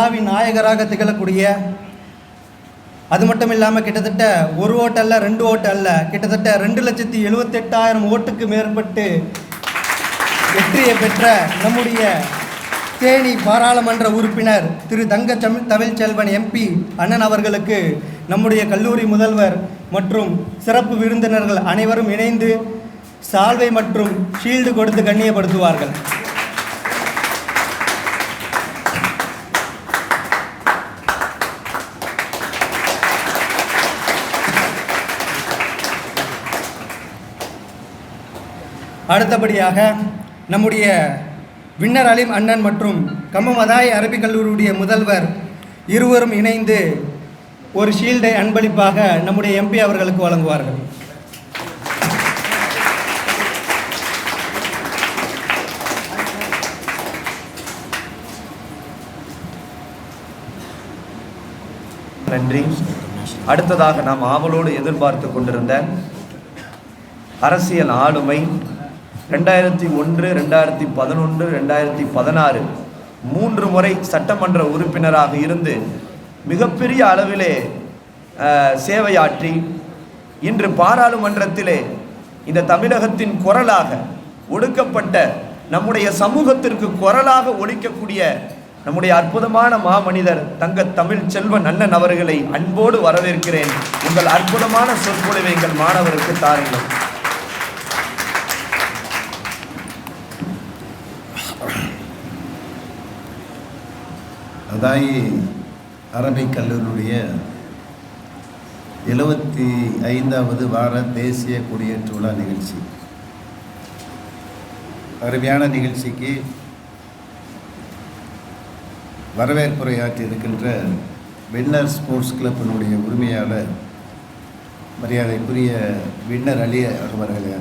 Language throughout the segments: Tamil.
விழாவின் நாயகராக திகழக்கூடிய அது மட்டும் இல்லாமல் கிட்டத்தட்ட ஒரு ஓட்டு அல்ல ரெண்டு ஓட்டு அல்ல கிட்டத்தட்ட ரெண்டு லட்சத்தி எழுபத்தெட்டாயிரம் ஓட்டுக்கு மேற்பட்டு வெற்றியை பெற்ற நம்முடைய தேனி பாராளுமன்ற உறுப்பினர் திரு தங்க தமிழ் தமிழ்ச்செல்வன் எம்பி அண்ணன் அவர்களுக்கு நம்முடைய கல்லூரி முதல்வர் மற்றும் சிறப்பு விருந்தினர்கள் அனைவரும் இணைந்து சால்வை மற்றும் ஷீல்டு கொடுத்து கண்ணியப்படுத்துவார்கள். அடுத்தபடியாக நம்முடைய வின்னர் அலிம் அண்ணன் மற்றும் கம்மமதாய் அரபிக் கல்லூரியுடைய முதல்வர் இருவரும் இணைந்து ஒரு ஷீல்டை அன்பளிப்பாக நம்முடைய எம்பி அவர்களுக்கு வழங்குவார்கள். நன்றி. அடுத்ததாக நாம் ஆவலோடு எதிர்பார்த்து கொண்டிருந்த அரசியல் ஆளுமை ரெண்டாயிரத்தி ஒன்று ரெண்டாயிரத்தி பதினொன்று ரெண்டாயிரத்தி பதினாறு மூன்று முறை சட்டமன்ற உறுப்பினராக இருந்து மிகப்பெரிய அளவிலே சேவையாற்றி இன்று பாராளுமன்றத்திலே இந்த தமிழகத்தின் குரலாக ஒடுக்கப்பட்ட நம்முடைய சமூகத்திற்கு குரலாக ஒழிக்கக்கூடிய நம்முடைய அற்புதமான மாமனிதர் தங்க தமிழ் செல்வன் அண்ணன் அவர்களை அன்போடு வரவேற்கிறேன். உங்கள் அற்புதமான சொற்பொழிவை எங்கள் மாணவருக்கு தாருங்கள். அதாயி அரபிக் கல்லூரியுடைய எழுபத்தி ஐந்தாவது வார தேசிய குடியேற்று விழா நிகழ்ச்சி. அருமையான நிகழ்ச்சிக்கு வரவேற்புரையாற்றி இருக்கின்ற வின்னர் ஸ்போர்ட்ஸ் கிளப்பினுடைய உரிமையாளர் மரியாதைக்குரிய வின்னர் அலி அவர்களே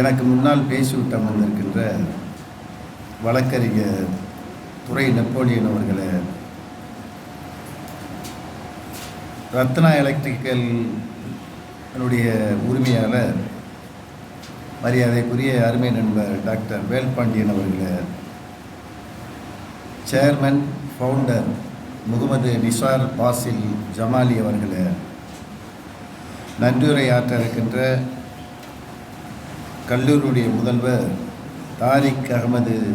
எனக்கு முன்னால் பேசிவிட்டு அமர்ந்திருக்கின்ற வழக்கறிஞர் துறை நெப்போலியன் அவர்களே. ரத்னா எலக்ட்ரிக்கல் என்னுடைய உரிமையாளர் மரியாதைக்குரிய அருமை நண்பர் டாக்டர் வேல்பாண்டியன் அவர்களே. சேர்மன் ஃபவுண்டர் முகமது நிசார் பாசில் ஜமாலி அவர்களே. நன்றியுரை ஆற்ற இருக்கின்ற கல்லூரியுடைய முதல்வர் தாரிக் அகமது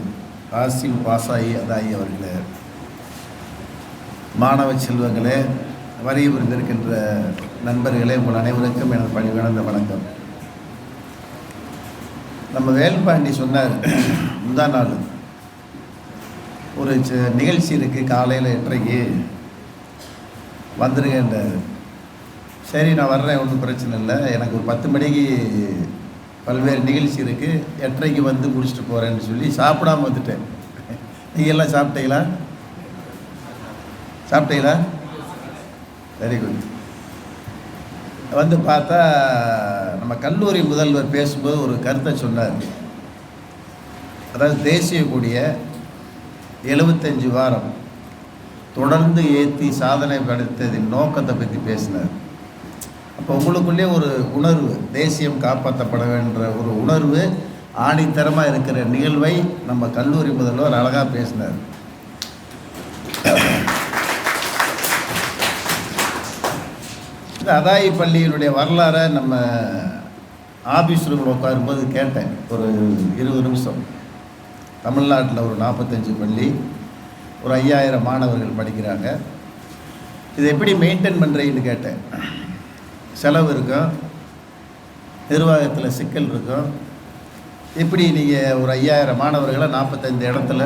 ஆசிம் பாசாயி அதாயி அவர்களே. மாணவ செல்வங்களே வரைய புரிந்திருக்கின்ற நண்பர்களே உங்கள் அனைவருக்கும் எனது பணிவான வணக்கம். நம்ம வேல்பாண்டி சொன்னார் முந்தா நாள். ஒரு ச- நிகழ்ச்சி இருக்குது காலையில் எட்டரைக்கு. வந்துருங்கன்றார் சரி நான் வர்றேன் ஒன்றும் பிரச்சனை இல்லை. எனக்கு ஒரு பத்து மணிக்கு பல்வேறு நிகழ்ச்சி இருக்குது எட்டரைக்கு வந்து முடிச்சுட்டு போகிறேன்னு சொல்லி சாப்பிடாம வந்துட்டேன். நீங்கள் எல்லாம் சாப்பிட்டீங்களா? சாப்பிட்டீங்களா? வெரி குட் வந்து பார்த்தா நம்ம கல்லூரி முதல்வர் பேசும்போது ஒரு கருத்தை சொன்னார். அதாவது தேசிய கூடிய எழுபத்தஞ்சு வாரம் தொடர்ந்து ஏற்றி சாதனை படைத்ததின் நோக்கத்தை பற்றி பேசினார். இப்போ உங்களுக்குள்ளே ஒரு உணர்வு தேசியம் காப்பாற்றப்பட வேண்ட ஒரு உணர்வு ஆணித்தரமாக இருக்கிற நிகழ்வை நம்ம கல்லூரி முதல்வர் அழகாக பேசினார். இந்த அதாயி பள்ளியினுடைய வரலாறை நம்ம ஆபீஸ் ரூமில் உட்காரும்போது கேட்டேன். ஒரு இருபது நிமிஷம். தமிழ்நாட்டில் ஒரு நாற்பத்தஞ்சு பள்ளி ஒரு ஐயாயிரம் மாணவர்கள் படிக்கிறாங்க. இதை எப்படி மெயின்டைன் பண்ணுறீங்கன்னு கேட்டேன். செலவு இருக்கும் நிர்வாகத்தில் சிக்கல் இருக்கும் இப்படி நீங்கள் ஒரு ஐயாயிரம் மாணவர்களை நாற்பத்தைந்து இடத்துல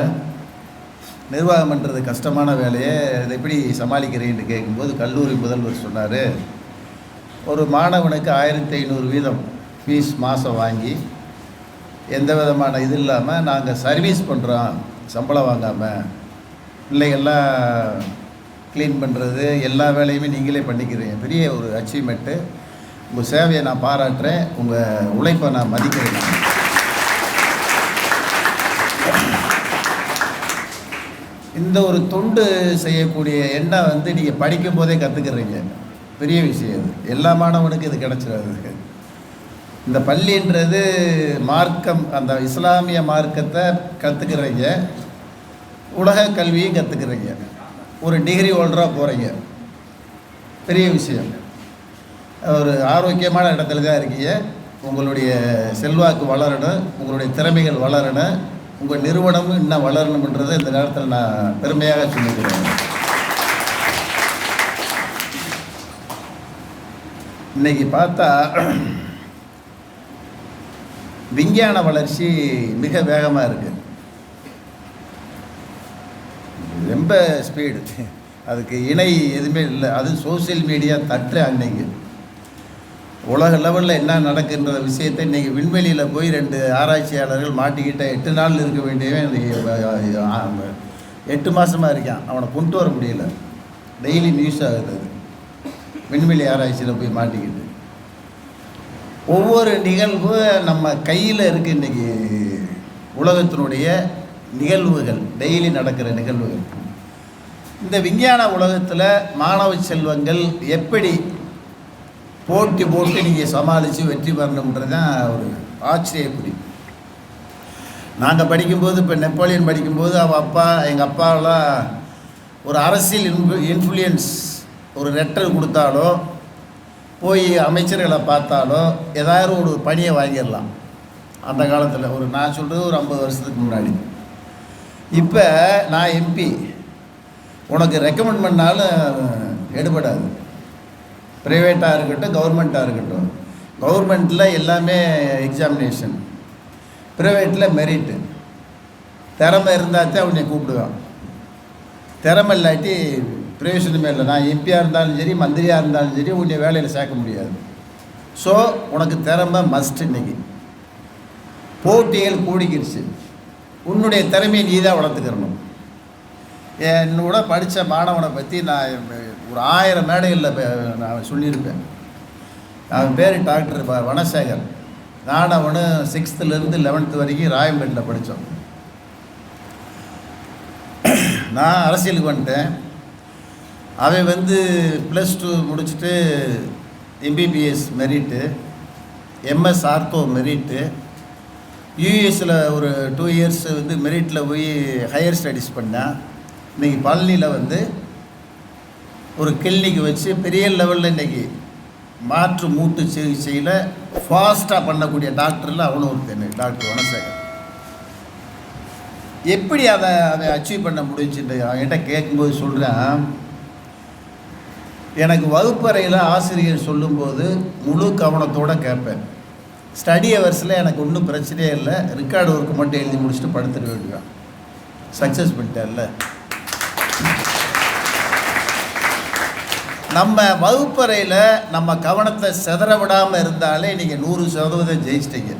நிர்வாகம் பண்ணுறது கஷ்டமான வேலையை. இதை எப்படி சமாளிக்கிறீங்கன்னு கேட்கும்போது கல்லூரி முதல்வர் சொன்னார் ஒரு மாணவனுக்கு ஆயிரத்தி ஐநூறு வீதம் ஃபீஸ் மாதம் வாங்கி எந்த விதமான இது இல்லாமல் நாங்கள் சர்வீஸ் பண்ணுறோம் சம்பளம் வாங்காமல் பிள்ளைகள்லாம் க்ளீன் பண்ணுறது எல்லா வேலையுமே நீங்களே பண்ணிக்கிறீங்க. பெரிய ஒரு அச்சீவ்மெண்ட்டு உங்கள் சேவையை நான் பாராட்டுறேன். உங்கள் உழைப்பை நான் மதிக்கிறேன். இந்த ஒரு தொண்டு செய்யக்கூடிய எண்ணம் வந்து நீங்கள் படிக்கும் போதே கற்றுக்கிறீங்க பெரிய விஷயம் இது. எல்லா மாணவனுக்கும் இது கிடச்சிடாது இந்த பள்ளின்றது மார்க்கம் அந்த இஸ்லாமிய மார்க்கத்தை கற்றுக்கிறீங்க உலக கல்வியும் கற்றுக்குறீங்க ஒரு டிகிரி ஹோல்டராக போகிறீங்க பெரிய விஷயம். ஒரு ஆரோக்கியமான இடத்துல தான் இருக்கீங்க. உங்களுடைய செல்வாக்கு வளரணும் உங்களுடைய திறமைகள் வளரணும் உங்கள் நிறுவனமும் இன்னும் வளரணுன்றதை இந்த நேரத்தில் நான் பெருமையாக சொல்லிக்கிறேன். இன்னைக்கு பார்த்தா விஞ்ஞான வளர்ச்சி மிக வேகமாக இருக்குது ரொம்ப ஸ்பீடு அதுக்கு இணை எதுவுமே இல்லை. அது சோஷியல் மீடியா தட்டு அன்னைக்கு. உலக லெவலில் என்ன நடக்குன்ற விஷயத்தை இன்றைக்கி விண்வெளியில் போய் ரெண்டு ஆராய்ச்சியாளர்கள் மாட்டிக்கிட்ட எட்டு நாள் இருக்க வேண்டியவன் எட்டு மாதமாக இருக்கான். அவனை கொண்டு வர முடியல. டெய்லி நியூஸ் ஆகுது அது. விண்வெளி ஆராய்ச்சியில் போய் மாட்டிக்கிட்டு. ஒவ்வொரு நிகழ்வு நம்ம கையில் இருக்க இன்றைக்கி உலகத்தினுடைய நிகழ்வுகள். டெய்லி நடக்கிற நிகழ்வுகள். இந்த விஞ்ஞான உலகத்தில் மாணவ செல்வங்கள் எப்படி போட்டி போட்டு நீங்கள் சமாளித்து வெற்றி பெறணுன்றது தான் ஒரு ஆச்சரியக்குறி நாங்கள் படிக்கும்போது இப்போ நெப்போலியன் படிக்கும்போது அவள் அப்பா எங்கள் அப்பாவெல்லாம் ஒரு அரசியல் இன்ஃபு இன்ஃப்ளூயன்ஸ் ஒரு லெட்டர் கொடுத்தாலோ போய் அமைச்சர்களை பார்த்தாலோ ஏதாவது ஒரு பணியை வாங்கிடலாம். அந்த காலத்தில் ஒரு நான் சொல்கிறது ஒரு ஐம்பது வருஷத்துக்கு முன்னாடி. இப்போ நான் எம்பி உனக்கு ரெக்கமெண்ட் பண்ணாலும் எடுபடாது. ப்ரைவேட்டாக இருக்கட்டும் கவர்மெண்ட்டாக இருக்கட்டும். கவர்மெண்ட்டில் எல்லாமே எக்ஸாமினேஷன் ப்ரைவேட்டில் மெரிட்டு திறமை இருந்தால் தான் உன்னை கூப்பிடுவான். திறமை இல்லாட்டி பிரயோஜனமே இல்லை நான் எம்பியாக இருந்தாலும் சரி மந்திரியாக இருந்தாலும் சரி உன்னை வேலையில் சேர்க்க முடியாது. ஸோ உனக்கு திறமை மஸ்ட் இன்னைக்கு. போட்டிகள் கூடிக்கிடுச்சு உன்னுடைய திறமையை நீ தான் வளர்த்துக்கிறணும் என்னோட படித்த மாணவனை பற்றி நான் ஒரு ஆயிரம் மேடைகளில் நான் சொல்லியிருப்பேன். அவன் பேர் டாக்டர் வனசேகர். நான் அவனு சிக்ஸ்த்துலேருந்து லெவன்த்து வரைக்கும் ராயம்பேட்டில் படித்தோம் நான் அரசியலுக்கு வந்துட்டேன். அவன் வந்து ப்ளஸ் டூ முடிச்சுட்டு MBBS merit MS ortho merit யூஎஸில் ஒரு டூ இயர்ஸ் வந்து மெரிட்டில் போய் ஹையர் ஸ்டடீஸ் பண்ணேன். இன்றைக்கி பழனியில் வந்து ஒரு கிளினிக் வச்சு பெரிய லெவலில் இன்றைக்கி மாற்று மூட்டு சிகிச்சையில் ஃபாஸ்ட்டாக பண்ணக்கூடிய டாக்டரில் அவனும் ஒருத்தன் டாக்டர் வனசேகர் எப்படி அதை அதை அச்சீவ் பண்ண முடிஞ்சுட்டு அவன்கிட்ட கேட்கும்போது சொல்கிறேன் எனக்கு வகுப்பறையில் ஆசிரியர் சொல்லும்போது முழு கவனத்தோடு கேட்பேன். ஸ்டடி ஹவர்ஸில் எனக்கு ஒன்றும் பிரச்சனையே இல்லை ரெக்கார்டு ஒர்க்கு மட்டும் எழுதி முடிச்சுட்டு படுத்துட்டு வேண்டியதான் சக்ஸஸ் பண்ணிட்டேன்ல. நம்ம வகுப்பறையில் நம்ம கவனத்தை சிதற விடாமல் இருந்தாலே நீங்கள் நூறு சதவீதம் ஜெயிச்சிட்டீங்க.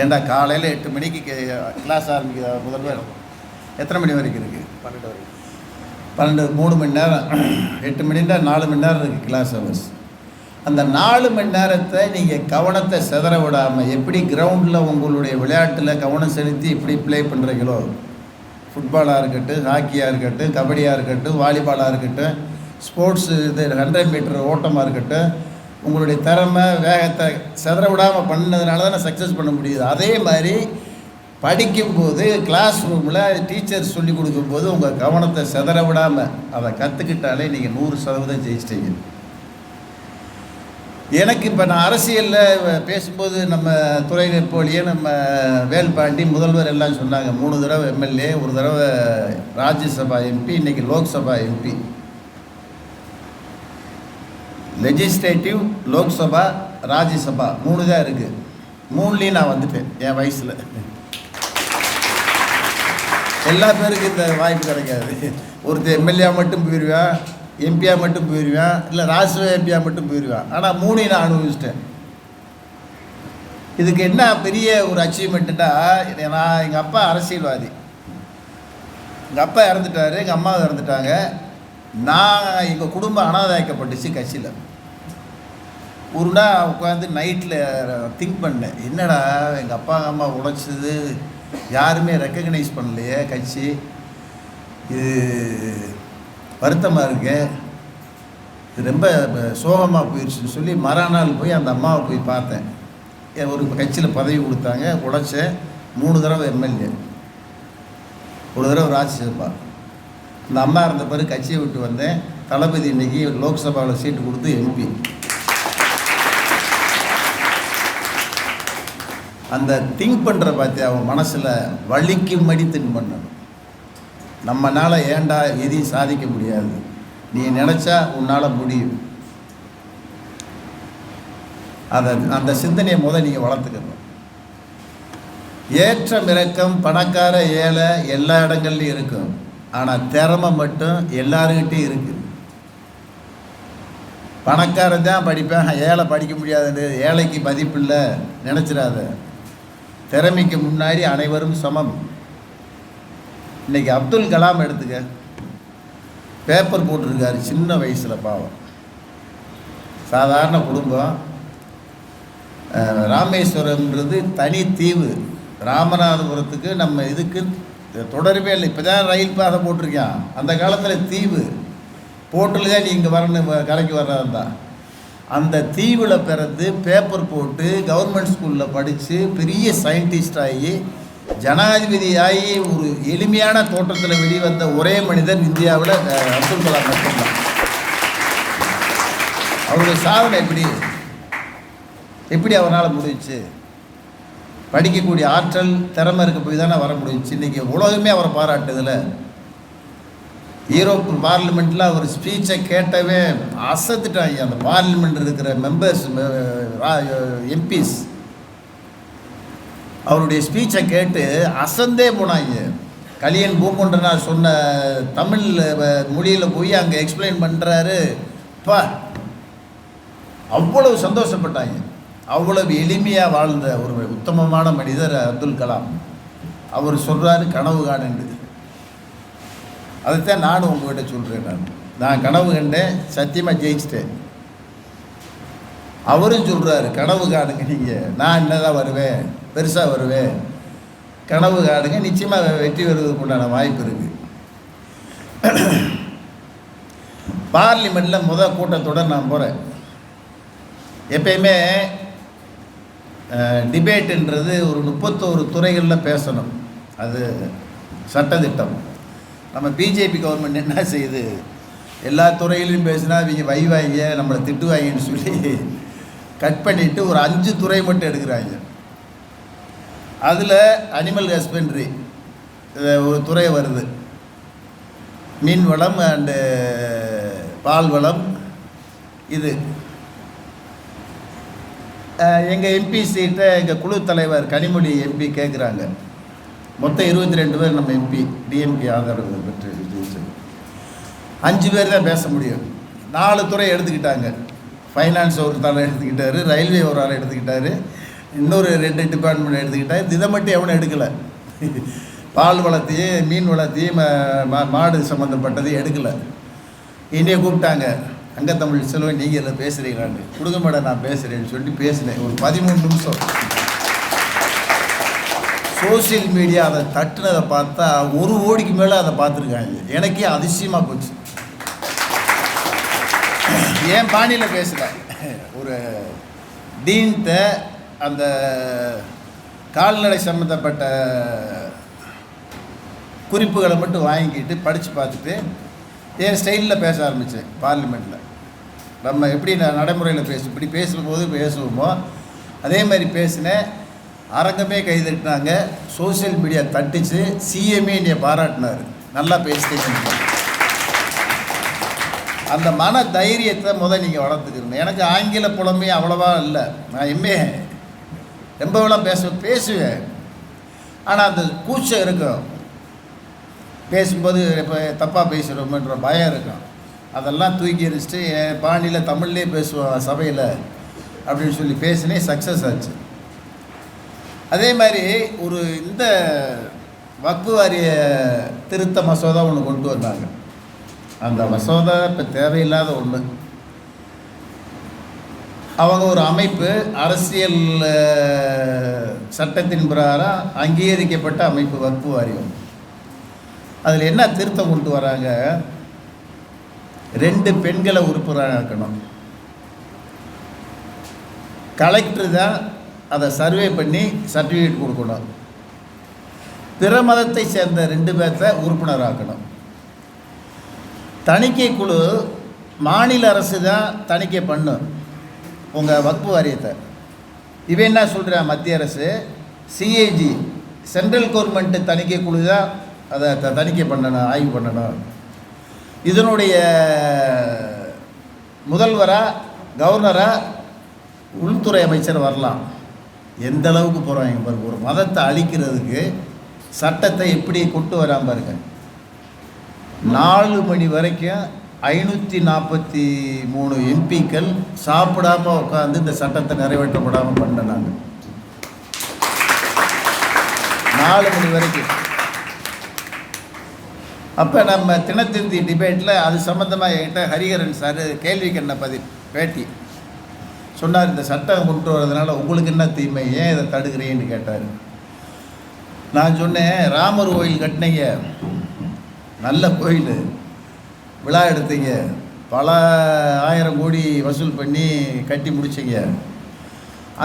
ஏன்டா காலையில் எட்டு மணிக்கு கிளாஸ் ஆரம்பிக்குதா முதல்வர் எத்தனை மணி வரைக்கும் இருக்குது பன்னெண்டு வரைக்கும். பன்னெண்டு மூணு மணி நேரம். எட்டு மணின்னா நாலு மணி நேரம் இருக்குது கிளாஸ் ஹவர்ஸ் அந்த நாலு மணி நேரத்தை நீங்கள் கவனத்தை சிதற விடாமல் எப்படி கிரவுண்டில் உங்களுடைய விளையாட்டில் கவனம் செலுத்தி இப்படி ப்ளே பண்ணுறீங்களோ ஃபுட்பாலாக இருக்கட்டும் ஹாக்கியாக இருக்கட்டும் கபடியாக இருக்கட்டும் வாலிபாலாக இருக்கட்டும் ஸ்போர்ட்ஸு இது ஹண்ட்ரட் மீட்டர் ஓட்டமாக இருக்கட்டும் உங்களுடைய திறமை வேகத்தை சிதற விடாமல் பண்ணதுனால தான் சக்ஸஸ் பண்ண முடியுது. அதே மாதிரி படிக்கும்போது கிளாஸ் ரூமில் டீச்சர் சொல்லி கொடுக்கும்போது உங்கள் கவனத்தை சிதற விடாமல் அதை கற்றுக்கிட்டாலே நீங்கள் நூறு சதவீதம் ஜெயிச்சிட்டீங்க. எனக்கு இப்போ நான் அரசியலில் பேசும்போது நம்ம துறையினர் போலியே நம்ம வேல்பாண்டி முதல்வர் எல்லாம் சொன்னாங்க. மூணு தடவை எம்எல்ஏ ஒரு தடவை ராஜ்யசபா எம்பி இன்னைக்கு லோக்சபா எம்பி. லெஜிஸ்லேட்டிவ் லோக்சபா ராஜ்யசபா மூணு தான் இருக்குது மூணுலேயும் நான் வந்துட்டேன் என் வயசில். எல்லா பேருக்கும் இந்த வாய்ப்பு கிடைக்காது. ஒருத்தர் எம்எல்ஏ மட்டும் போயிடுவேன் எம்பியாக மட்டும் போயிடுவேன் இல்லை ராஜ்யசபா எம்பியாக மட்டும் போயிடுவேன் ஆனால் மூணையும் நான் அனுபவிச்சிட்டேன். இதுக்கு என்ன பெரிய ஒரு அச்சீவ்மெண்ட்டுன்னா நான் எங்கள் அப்பா அரசியல்வாதி. எங்கள் அப்பா இறந்துட்டாரு எங்கள் அம்மா இறந்துட்டாங்க. நான் எங்கள் குடும்பம் அனாதாயக்கப்பட்டுச்சு கட்சியில். ஒரு நாள் உட்காந்து நைட்டில் திங்க் பண்ணேன். என்னடா எங்கள் அப்பா அம்மா உழைச்சது யாருமே ரெக்கக்னைஸ் பண்ணலையே கட்சி. இது வருத்தமாக இருக்கு இது ரொம்ப சோகமாக போயிடுச்சுன்னு சொல்லி மறுநாள் போய் அந்த அம்மாவை போய் பார்த்தேன். ஒரு கட்சியில் பதவி கொடுத்தாங்க உழைச்சேன் மூணு தடவை எம்எல்ஏ. ஒரு தடவை ராஜ்யசபா. இந்த அம்மா இருந்த பிறகு கட்சியை விட்டு வந்தேன். தளபதி இன்னைக்கு லோக்சபாவில் சீட்டு கொடுத்து எம்பி. அந்த திங்க் பண்ணுற பார்த்தியா அவன் மனசில் வலிக்கும்படி திங்க் பண்ணணும். நம்மனால் ஏண்டா எதையும் சாதிக்க முடியாது? நீ நினச்சா உன்னால் முடியும். அதை அந்த சிந்தனையை முதல் நீங்கள் வளர்த்துக்கணும். ஏற்றம் இறக்கம் பணக்கார ஏழை எல்லா இடங்கள்லையும் இருக்கும். ஆனால் திறமை மட்டும் எல்லாருக்கிட்டையும் இருக்குது பணக்காரன் தான் படிப்பேன் ஏழை படிக்க முடியாதுன்னு ஏழைக்கு மதிப்பில்லை நினச்சிடாத. திறமைக்கு முன்னாடி அனைவரும் சமம். இன்னைக்கு அப்துல் கலாம் எடுத்துக்க. பேப்பர் போட்டிருக்காரு சின்ன வயசில் பாவம். சாதாரண குடும்பம். ராமேஸ்வரம்ன்றது தனி தீவு. ராமநாதபுரத்துக்கு நம்ம இதுக்கு தொடர்பே இல்லை. இப்போ தான் ரயில் பாதை போட்டிருக்கான். அந்த காலத்தில் தீவு. போட்டில் தான் நீ இங்கே வரணும் வ- கரைக்கு வர்றதா? அந்த தீவில் பிறந்து பேப்பர் போட்டு கவர்மெண்ட் ஸ்கூலில் படித்து பெரிய சயின்டிஸ்ட் ஆகி ஜனாதிபதி ஆகி ஒரு எளிமையான தோற்றத்தில் வெளிவந்த ஒரே மனிதன் இந்தியாவில் அப்துல் கலாம் மட்டும்தான். அவருடைய சாதனை எப்படி? எப்படி அவரால் முடிஞ்சுச்சு? படிக்கக்கூடிய ஆற்றல் திறமை இருக்க போய் தானே வர முடிஞ்சுச்சு. இன்றைக்கி உலகமே அவரை பாராட்டுதில்ல ஈரோப்பு பார்லிமெண்ட்டில் அவர் ஸ்பீச்சை கேட்டவே அசத்துட்டாங்க அந்த பார்லிமெண்ட் இருக்கிற மெம்பர்ஸ் எம்பிஸ் அவருடைய ஸ்பீச்சை கேட்டு அசந்தே போனாங்க. கலியன் பூங்குண்டனார் சொன்ன தமிழ் மொழியில் போய் அங்கே எக்ஸ்பிளைன் பண்ணுறாரு பா அவ்வளவு சந்தோஷப்பட்டாங்க. அவ்வளவு எளிமையாக வாழ்ந்த ஒரு உத்தமமான மனிதர் அப்துல் கலாம். அவர் சொல்கிறாரு கனவு காணுண்டு. அதைத்தான் நானும் உங்ககிட்ட சொல்கிறேன் நான். நான் கனவு கண்டேன் சத்தியமாக ஜெயிச்சிட்டேன். அவரும் சொல்கிறாரு கனவு காணுங்க நீங்கள் நான் என்னதான் வருவேன்? பெருசாக வருவேன். கனவு காணுங்க நிச்சயமாக வெற்றி வருவதற்கு உண்டான வாய்ப்பு இருக்குது பார்லிமெண்ட்டில் முத கூட்டத்தோட நான் போகிறேன் எப்பயுமே டிபேட்டுன்றது ஒரு முப்பத்தோரு துறைகளில் பேசணும். அது சட்டத்திட்டம். நம்ம பிஜேபி கவர்மெண்ட் என்ன செய்யுது? எல்லா துறையிலையும் பேசினா இவங்க வைவாங்க நம்மளை திட்டுவாங்கன்னு சொல்லி கட் பண்ணிவிட்டு ஒரு அஞ்சு துறை மட்டும் எடுக்கிறாங்க. அதில் அனிமல் ஹஸ்பண்ட்ரி ஒரு துறை வருது. மீன் வளம் அண்டு பால் வளம் இது. எங்கள் எம்பி சீட்டை எங்கள் குழு தலைவர் கனிமொழி எம்பி கேட்குறாங்க மொத்தம் இருபத்தி ரெண்டு பேர் நம்ம எம்பி டிஎம்கே ஆதரவு பெற்று அஞ்சு பேர் தான் பேச முடியும். நாலு துறை எடுத்துக்கிட்டாங்க. ஃபைனான்ஸ் ஒருத்தால் எடுத்துக்கிட்டாரு ரயில்வே ஒரு ஆள் எடுத்துக்கிட்டாரு இன்னொரு ரெண்டு டிபார்ட்மெண்ட் எடுத்துக்கிட்டாரு. இதை மட்டும் எவனும் எடுக்கலை. பால் வளர்த்தியும் மீன் வளர்த்தியும் ம- மா- மாடு சம்மந்தப்பட்டதையும் எடுக்கலை. என்னையை கூப்பிட்டாங்க அங்கே தமிழ் செல்வன் நீங்கள் இதில் பேசுகிறீங்களான்னு கொடுங்க மேடம் நான் பேசுகிறேன்னு சொல்லிட்டு பேசினேன். ஒரு பதிமூணு நிமிஷம். சோஷியல் மீடியா அதை தட்டுனதை பார்த்தா ஒரு ஓடிக்கு மேலே அதை பார்த்துருக்காங்க. எனக்கே அதிசயமாக போச்சு. ஏன் பாணியில் பேசல ஒரு டீன்ட்ட அந்த கால்நடை சம்மந்தப்பட்ட குறிப்புகளை மட்டும் வாங்கிக்கிட்டு படித்து பார்த்துட்டு என் ஸ்டைலில் பேச ஆரம்பித்தேன் பார்லிமெண்ட்டில் நம்ம எப்படி நான் நடைமுறையில் பேசு இப்படி பேசும்போது பேசுவோமோ அதே மாதிரி பேசினேன். அரங்கமே கைதட்டினாங்க. சோஷியல் மீடியா தட்டிச்சு. சிஎம்ஏ என்னை பாராட்டினார். நல்லா பேசிட்டேன் அந்த மன தைரியத்தை முதல் நீங்கள் வளர்த்துக்கணும். எனக்கு ஆங்கில புலமே அவ்வளோவா இல்லை. நான் எம்ஏ. ரொம்பவெல்லாம் பேச பேசுவேன். ஆனால் அந்த கூச்சம் இருக்கும். பேசும்போது இப்போ தப்பாக பேசுகிறோமன்ற பயம் இருக்கும். அதெல்லாம் தூக்கி எரிச்சிட்டு என் பாணியில் தமிழ்லேயே பேசுவோம் சபையில்? அப்படின்னு சொல்லி பேசினே சக்ஸஸ் ஆச்சு. அதே மாதிரி ஒரு இந்த வக்பு வாரிய திருத்த மசோதா ஒன்று கொண்டு வந்தாங்க. அந்த மசோதா இப்போ தேவையில்லாத ஒன்று அவங்க ஒரு அமைப்பு அரசியல் சட்டத்தின் பிரகாரம் அங்கீகரிக்கப்பட்ட அமைப்பு வகுப்பு வாரியம். அதில் என்ன திருத்தம் கொண்டு வராங்க? ரெண்டு பெண்களை உறுப்பினராக இருக்கணும். கலெக்டர் தான் அதை சர்வே பண்ணி சர்டிஃபிகேட் கொடுக்கணும். பிற மதத்தை சேர்ந்த ரெண்டு பேர்த்த உறுப்பினராக்கணும். தணிக்கை குழு மாநில அரசு தான் தணிக்கை பண்ணும் உங்கள் வக்பு வாரியத்தை. இவன் என்ன சொல்கிறா மத்திய அரசு? சிஏஜி சென்ட்ரல் கவர்மெண்ட்டு தணிக்கை குழு தான் அதை த- தணிக்கை பண்ணணும் ஆய்வு பண்ணணும். இதனுடைய முதல்வராக கவர்னராக உள்துறை அமைச்சர் வரலாம். எந்த அளவுக்கு போகிறாங்க பாருங்க ஒரு மதத்தை அழிக்கிறதுக்கு சட்டத்தை எப்படி கொண்டு வராமல் இருக்கேன் நாலு மணி வரைக்கும் ஐநூற்றி நாற்பத்தி மூணு எம்பிக்கள் சாப்பிடாம உட்காந்து இந்த சட்டத்தை நிறைவேற்றப்படாமல் பண்ணினாங்க நாலு மணி வரைக்கும். அப்போ நம்ம தினத்தந்தி டிபேட்டில் அது சம்மந்தமாக என்கிட்ட ஹரிஹரன் சார் கேள்வி கண்ண பதில் பேட்டி. சொன்னார் இந்த சட்டம் கொண்டு வரதுனால உங்களுக்கு என்ன தீமை? ஏன் இதை தடுக்கிறீன்னு கேட்டார். நான் சொன்னேன் ராமர் கோயில் கட்டினீங்க. நல்ல கோயில். விழா எடுத்தீங்க. பல ஆயிரம் கோடி வசூல் பண்ணி கட்டி முடிச்சிங்க.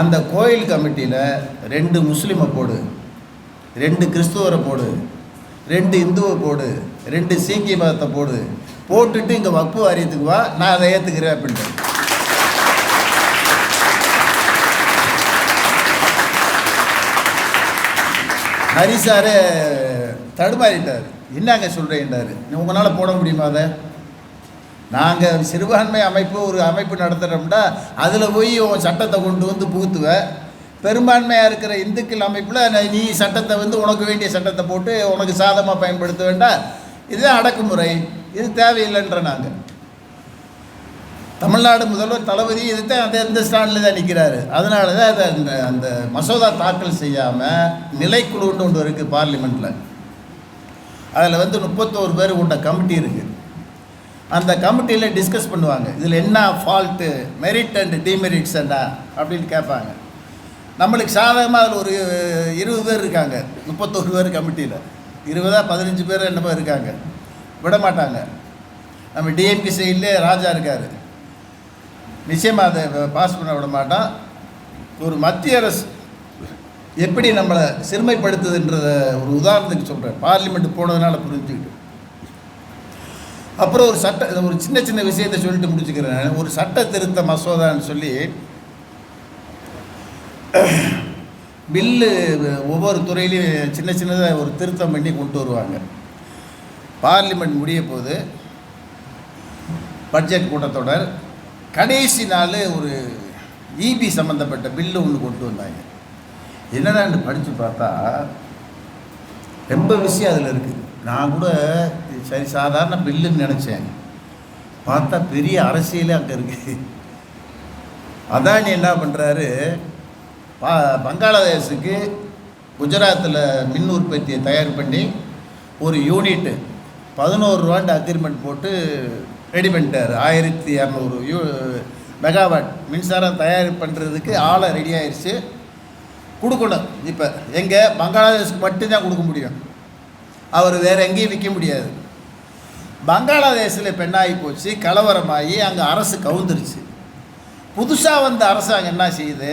அந்த கோயில் கமிட்டியில் ரெண்டு முஸ்லீமை போடு. ரெண்டு கிறிஸ்துவரை போடு. ரெண்டு இந்துவை போடு. ரெண்டு சீக்கிய மதத்தை போடு. போட்டுட்டு இங்கே வக்பு வாரியத்துக்கு வா நான் அதை ஏற்றுக்கிறேன் அப்படின்ட்டு ஹரிசாரே தடுமாறிட்டார். என்னங்க சொல்கிறேன்டாரு உங்களால் போட முடியுமா அதை? நாங்கள் சிறுபான்மை அமைப்பு ஒரு அமைப்பு நடத்துகிறோம்னா அதில் போய் உன் சட்டத்தை கொண்டு வந்து புகுத்துவேன் பெரும்பான்மையாக இருக்கிற இந்துக்கள் அமைப்பில் நீ சட்டத்தை வந்து உனக்கு வேண்டிய சட்டத்தை போட்டு உனக்கு சாதமாக பயன்படுத்த வேண்டாம் இதுதான் அடக்குமுறை. இது தேவையில்லைன்ற நாங்கள் தமிழ்நாடு முதல்வர் தளபதி இதுதான் அந்த இந்த ஸ்டாண்டில் தான் நிற்கிறாரு அதனால தான் அதை அந்த அந்த மசோதா தாக்கல் செய்யாமல் நிலைக்குழுன்னு ஒன்று இருக்குது பார்லிமெண்ட்டில் அதில் வந்து முப்பத்தோரு பேர் கொண்ட கமிட்டி இருக்குது அந்த கமிட்டியில் டிஸ்கஸ் பண்ணுவாங்க. இதில் என்ன ஃபால்ட்டு மெரிட் அண்ட் டிமெரிட்ஸ் என்ன அப்படின்னு கேட்பாங்க. நம்மளுக்கு சாதகமாக அதில் ஒரு இருபது பேர் இருக்காங்க. முப்பத்தோரு பேர் கமிட்டியில் இருபதா பதினஞ்சு பேர் என்னமோ இருக்காங்க. விட மாட்டாங்க. நம்ம டிஎம்கி சைட்லேயே ராஜா இருக்கார். நிச்சயமாக அதை பாஸ் பண்ண விட மாட்டான். ஒரு மத்திய அரசு எப்படி நம்மளை சிறுமைப்படுத்துதுன்றத ஒரு உதாரணத்துக்கு சொல்கிறேன் பார்லிமெண்ட் போனதுனால புரிஞ்சுக்கிட்டு. அப்புறம் ஒரு சட்ட ஒரு சின்ன சின்ன விஷயத்தை சொல்லிட்டு முடிச்சுக்கிறேன். ஒரு சட்ட திருத்த மசோதான்னு சொல்லி பில்லு ஒவ்வொரு துறையிலையும் சின்ன சின்னதாக ஒரு திருத்தம் பண்ணி கொண்டு வருவாங்க. பார்லிமெண்ட் முடிய போது பட்ஜெட் கூட்டத்தொடர் கடைசி நாள் ஒரு இபி சம்மந்தப்பட்ட பில்லு ஒன்று கொண்டு வந்தாங்க. என்னடான்னு படித்து பார்த்தா ரொம்ப விஷயம் அதில் இருக்குது நான் கூட சரி சாதாரண பில்லுன்னு நினச்சேன். பார்த்தா பெரிய அரசியலே அங்கே இருக்குது அதானி என்ன பண்ணுறாரு பா பங்களாதேஷுக்கு குஜராத்தில் மின் உற்பத்தியை தயார் பண்ணி ஒரு யூனிட்டு பதினோரு ரூபாண்டு அக்ரிமெண்ட் போட்டு ரெடி பண்ணிட்டார். ஆயிரத்தி இரநூறு யூ மெகாவாட் மின்சாரம் தயார் பண்ணுறதுக்கு ஆளை ரெடி ஆயிடுச்சு கொடுக்கணும். இப்போ எங்கே பங்களாதேஷ்க்கு மட்டும்தான் கொடுக்க முடியும். அவர் வேறு எங்கேயும் விற்க முடியாது. பங்களாதேஷில் பெண்ணாகி போச்சு? கலவரமாகி அங்கே அரசு கவுந்துருச்சு. புதுசாக வந்த அரசாங்கம் என்ன செய்யுது?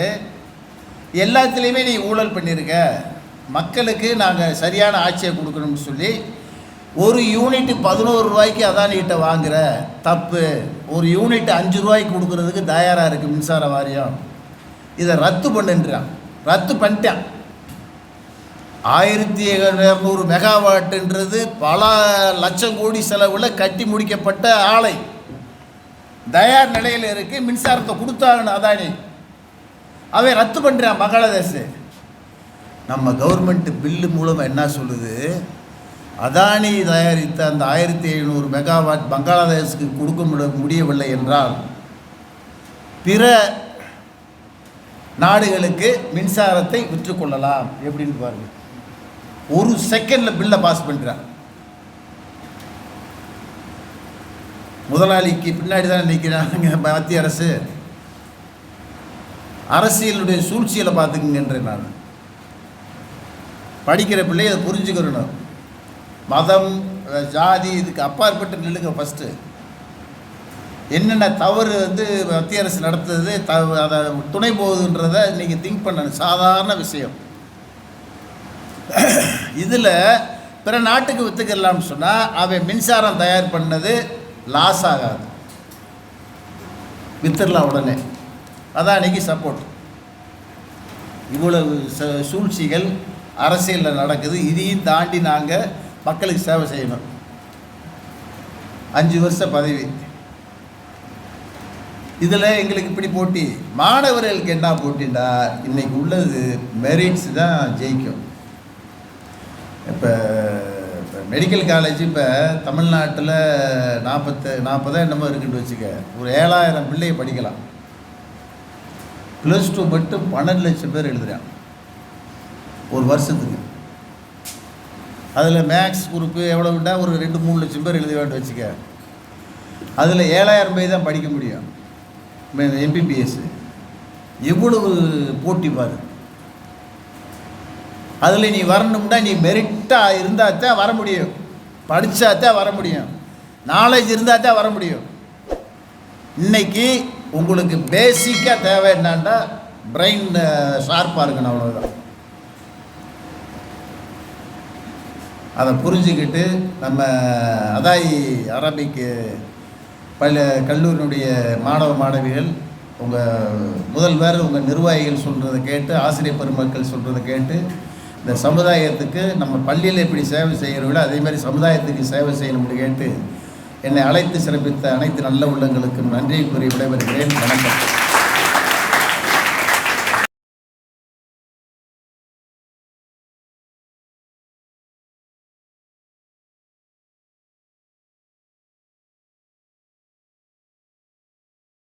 எல்லாத்துலேயுமே நீ ஊழல் பண்ணியிருக்க மக்களுக்கு நாங்கள் சரியான ஆட்சியை கொடுக்கணும்னு சொல்லி ஒரு யூனிட் பதினோரு ரூபாய்க்கு அதானிகிட்ட வாங்குகிற தப்பு. ஒரு யூனிட் அஞ்சு ரூபாய்க்கு கொடுக்குறதுக்கு தயாராக இருக்குது மின்சார வாரியம். இதை ரத்து பண்ணுன்றான். ரத்து பண்ணிட்டான். ஆயிரத்தி இரநூறு மெகாவாட்டுன்றது பல லட்சம் கோடி செலவில் கட்டி முடிக்கப்பட்ட ஆலை. தயார் நிலையில் இருக்கு மின்சாரத்தை கொடுத்தாங்கன்னு அதானி. அவன் ரத்து பண்ணுறான் பங்களாதேஷ் நம்ம கவர்மெண்ட் பில்லு மூலமாக என்ன சொல்லுது? அதானி தயாரித்த அந்த ஆயிரத்தி எழுநூறு மெகாவாட் பங்களாதேஷுக்கு கொடுக்க முடியவில்லை என்றால் பிற நாடுகளுக்கு மின்சாரத்தை விற்றுக்கொள்ளலாம். எப்படின்னு பாருங்கள் ஒரு செகண்டில் பில்லை பாஸ் பண்ணுறான் முதலாளிக்கு பின்னாடி தான் நிற்கிறாங்க மத்திய அரசு. அரசியலுடைய சூழ்ச்சியில் பார்த்துக்குங்கன்றேன் நான். படிக்கிற பிள்ளையை அதை புரிஞ்சுக்கிறணும் மதம் ஜாதி இதுக்கு அப்பாற்பட்டு நில்லுங்க ஃபஸ்ட்டு என்னென்ன தவறு வந்து மத்திய அரசு நடத்துது த அதை துணை போகுதுன்றத நீங்கள் திங்க் பண்ணணும். சாதாரண விஷயம். இதில் பிற நாட்டுக்கு விற்றுக்கலாம்னு சொன்னால் அவன் மின்சாரம் தயார் பண்ணது லாஸ் ஆகாது. வித்துடலாம் உடனே. அதான் அன்றைக்கி சப்போர்ட் இவ்வளவு ச- சூழ்ச்சிகள் அரசியலில் நடக்குது. இதையும் தாண்டி நாங்கள் மக்களுக்கு சேவை செய்யணும். அஞ்சு வருஷ பதவி. இதில் எங்களுக்கு இப்படி போட்டி. மாணவர்களுக்கு என்ன போட்டின்னா இன்னைக்கு உள்ளது மெரிட்ஸ் தான் ஜெயிக்கும். இப்போ இப்போ மெடிக்கல் காலேஜ் இப்போ தமிழ்நாட்டில் நாற்பத்து நாற்பதா என்னமோ இருக்குன்னு வச்சுக்க. ஒரு ஏழாயிரம் பிள்ளையை படிக்கலாம். ப்ளஸ் டூ மட்டும் பன்னெண்டு லட்சம் பேர் எழுதுகிறான் ஒரு வருஷத்துக்கு. அதில் மேக்ஸ் குரூப்பு எவ்வளோ விட்டால் ஒரு ரெண்டு மூணு லட்சம் பேர் எழுத வேண்டும் வச்சுக்க. அதில் ஏழாயிரம் பேர் தான் படிக்க முடியும். எம்பிபிஎஸ் எவ்வளவு போட்டி பாரு. அதில் நீ வரணும்னா நீ மெரிட்டாக இருந்தால் தான் வர முடியும். படித்தா தான் வர முடியும். நாலேஜ் இருந்தால் தான் வர முடியும். இன்னைக்கு உங்களுக்கு பேசிக்காக தேவை என்னான்டா பிரெயின் ஷார்ப்பாக இருக்கணும் அவ்வளோதான் அதை புரிஞ்சுக்கிட்டு நம்ம அதாய் அரபிக்கு பல கல்லூரியினுடைய மாணவ மாணவிகள் உங்கள் முதல்வர் உங்கள் நிர்வாகிகள் சொல்கிறத கேட்டு ஆசிரியர் பெருமக்கள் சொல்கிறத கேட்டு இந்த சமுதாயத்துக்கு நம்ம பள்ளியில் எப்படி சேவை செய்கிறோம் அதே மாதிரி சமுதாயத்துக்கு சேவை செய்யணும்னு கேட்டு என்னை அழைத்து சிறப்பித்த அனைத்து நல்ல உள்ளங்களுக்கும் நன்றி கூறி விடைபெறுகிறேன். வணக்கம்.